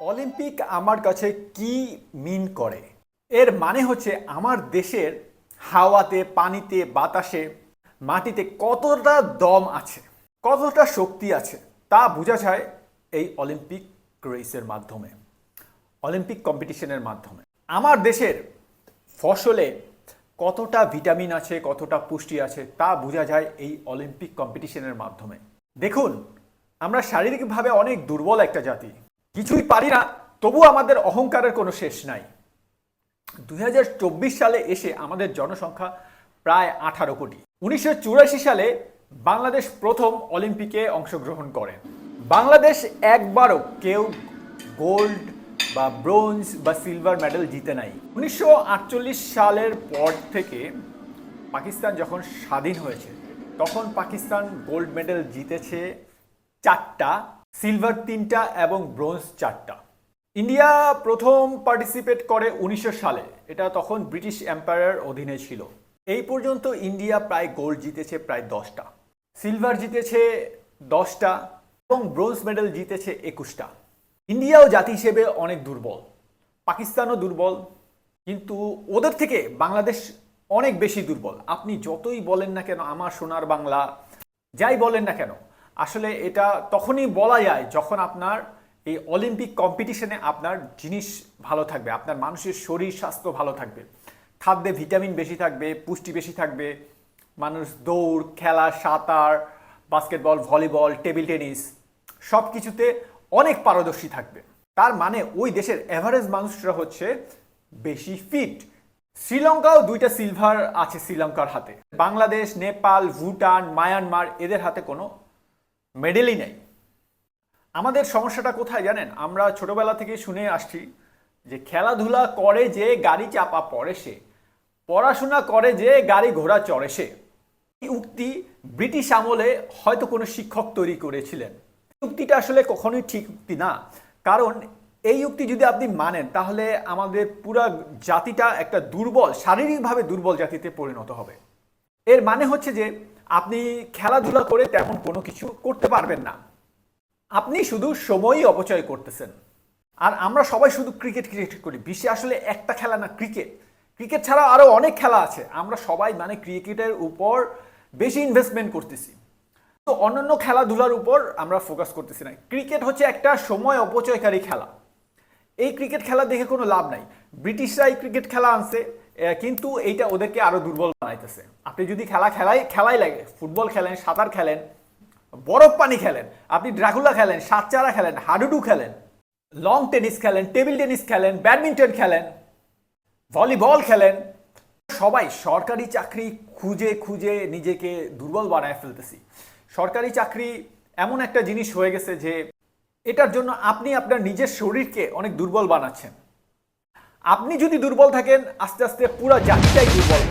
Olympic আমার কাছে কি মিন করে? এর মানে হচ্ছে আমার দেশের হাওয়াতে, পানিতে, বাতাসে, মাটিতে কতটা দম আছে, কতটা শক্তি আছে, তা বোঝা যায় এই অলিম্পিক রেসের মাধ্যমে, অলিম্পিক কম্পিটিশনের মাধ্যমে। আমার দেশের ফসলে কতটা ভিটামিন আছে, কতটা পুষ্টি আছে, তা বোঝা যায় এই অলিম্পিক কম্পিটিশনের মাধ্যমে। দেখুন আমরা শারীরিকভাবে অনেক দুর্বল একটা জাতি। কিছুই পারি না তবু আমাদের অহংকারের কোনো শেষ নাই। দু হাজার চব্বিশ সালে এসে আমাদের জনসংখ্যা প্রায় আঠারো কোটি। উনিশশো চুরাশি সালে বাংলাদেশ প্রথম অলিম্পিকে অংশগ্রহণ করেন। বাংলাদেশ একবারও কেউ গোল্ড বা ব্রোঞ্জ বা সিলভার মেডেল জিতে নাই। উনিশশো আটচল্লিশ সালের পর থেকে পাকিস্তান যখন স্বাধীন হয়েছে, তখন পাকিস্তান গোল্ড মেডেল জিতেছে চারটা, সিলভার তিনটা এবং ব্রোঞ্জ চারটা। ইন্ডিয়া প্রথম পার্টিসিপেট করে উনিশশো সালে। এটা তখন ব্রিটিশ এম্পায়ারের অধীনে ছিল। এই পর্যন্ত ইন্ডিয়া প্রায় গোল্ড জিতেছে প্রায় দশটা। সিলভার জিতেছে দশটা এবং ব্রোঞ্জ মেডেল জিতেছে একুশটা। ইন্ডিয়াও জাতি হিসেবে অনেক দুর্বল। পাকিস্তানও দুর্বল। কিন্তু ওদের থেকে বাংলাদেশ অনেক বেশি দুর্বল। আপনি যতই বলেন না কেন, আমার সোনার বাংলা, যাই বলেন না কেন আসলে এটা তখনই বলা যায় যখন আপনার এই অলিম্পিক কম্পিটিশনে আপনার জিনিস ভালো থাকবে, আপনার মানুষের শরীর, স্বাস্থ্য ভালো থাকবে। খাদ্যে ভিটামিন বেশি থাকবে, পুষ্টি বেশি থাকবে, মানুষ দৌড়, খেলা, সাঁতার বাস্কেটবল ভলিবল টেবিল টেনিস সব কিছুতে অনেক পারদর্শী থাকবে। তার মানে ওই দেশের অ্যাভারেজ মানুষরা হচ্ছে বেশি ফিট শ্রীলঙ্কাও দুইটা সিলভার আছে শ্রীলঙ্কার হাতে। বাংলাদেশ, নেপাল, ভুটান, মায়ানমার, এদের হাতে কোনো মেডেলই নেই। আমাদের সমস্যাটা কোথায় জানেন? আমরা ছোটবেলা থেকে শুনে আসছি যে খেলাধুলা করে যে গাড়ি চাপা পড়ে সে, পড়াশোনা করে যে গাড়ি ঘোড়া চড়ে সে, এই উক্তি ব্রিটিশ আমলে হয়তো কোনো শিক্ষক তৈরি করেছিলেন। উক্তিটা আসলে কখনোই ঠিক উক্তি না। কারণ এই উক্তি যদি আপনি মানেন, তাহলে আমাদের পুরা জাতিটা একটা দুর্বল, শারীরিকভাবে দুর্বল জাতিতে পরিণত হবে। এর মানে হচ্ছে যে আপনি খেলাধুলা করে তেমন কোনো কিছু করতে পারবেন না। আপনি শুধু সময়ই অপচয় করতেছেন। আর আমরা সবাই শুধু ক্রিকেট ক্রিকেট করি। বিশ্বে আসলে একটা খেলা না, ক্রিকেট। ক্রিকেট ছাড়া আরও অনেক খেলা আছে। আমরা সবাই মানে ক্রিকেটের উপর বেশি ইনভেস্টমেন্ট করতেছি। তো অন্যান্য খেলাধুলার উপর আমরা ফোকাস করতেছি না। ক্রিকেট হচ্ছে একটা সময় অপচয়কারী খেলা। এই ক্রিকেট খেলা দেখে কোনো লাভ নাই। ব্রিটিশরা এই ক্রিকেট খেলা আনছে। কিন্তু এইটা ওদেরকে আরও দুর্বল বানাইতেছে। আপনি যদি খেলা খেলাই খেলাই লাগে, ফুটবল খেলেন, সাঁতার খেলেন, বরফ পানি খেলেন, আপনি ড্রাকুলা খেলেন, সাতচারা খেলেন, হাডুডু খেলেন লং টেনিস খেলেন টেবিল টেনিস খেলেন ব্যাডমিন্টন খেলেন ভলিবল খেলেন, সবাই সরকারি চাকরি খুঁজে খুঁজে নিজেকে দুর্বল বানায় ফেলতেছি। সরকারি চাকরি এমন একটা জিনিস হয়ে গেছে যে, এটার জন্য আপনি আপনার নিজের শরীরকে অনেক দুর্বল বানাচ্ছেন। আপনি যদি দুর্বল থাকেন আস্তে আস্তে পুরো জাতিটাই দুর্বল